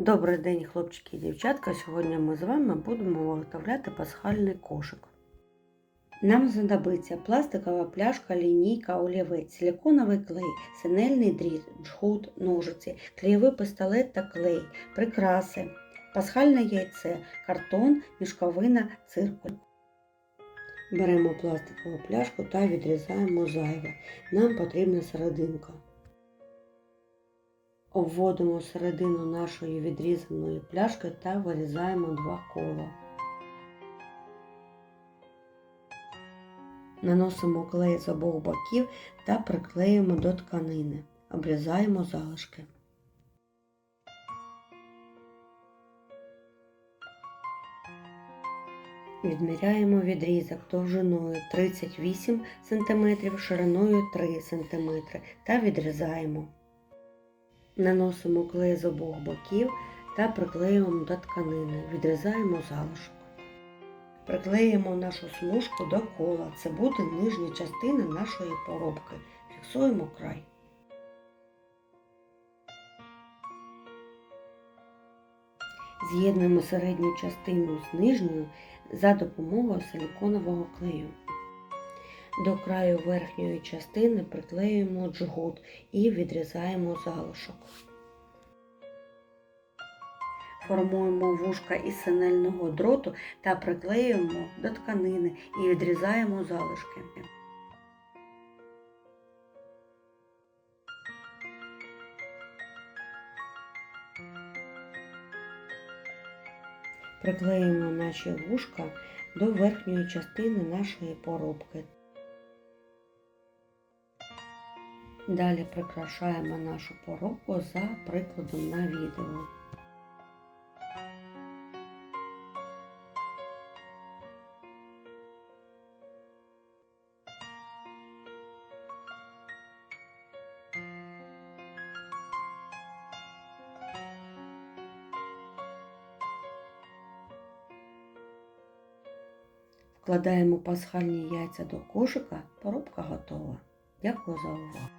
Добрий день, хлопчики і дівчатка. Сьогодні ми з вами будемо виготовляти пасхальний кошик. Нам знадобиться пластикова пляшка, лінійка, олівець, силиконовий клей, синельний дріт, джгут, ножиці, клеєвий пістолет та клей, прикраси, пасхальне яйце, картон, мішковина, циркуль. Беремо пластикову пляшку та відрізаємо зайве. Нам потрібна серединка. Обводимо середину нашої відрізаної пляшки та вирізаємо два кола. Наносимо клей з обох боків та приклеюємо до тканини. Обрізаємо залишки. Відміряємо відрізок довжиною 38 см, шириною 3 см та відрізаємо. Наносимо клей з обох боків та приклеюємо до тканини. Відрізаємо залишок. Приклеїмо нашу смужку до кола. Це буде нижня частина нашої поробки. Фіксуємо край. З'єднуємо середню частину з нижньою за допомогою силиконового клею. До краю верхньої частини приклеюємо джгут і відрізаємо залишок. Формуємо вушка із синельного дроту та приклеюємо до тканини і відрізаємо залишки. Приклеїмо наші вушка до верхньої частини нашої поробки. Далі прикрашаємо нашу поробку за прикладом на відео. Вкладаємо пасхальні яйця до кошика, поробка готова. Дякую за увагу.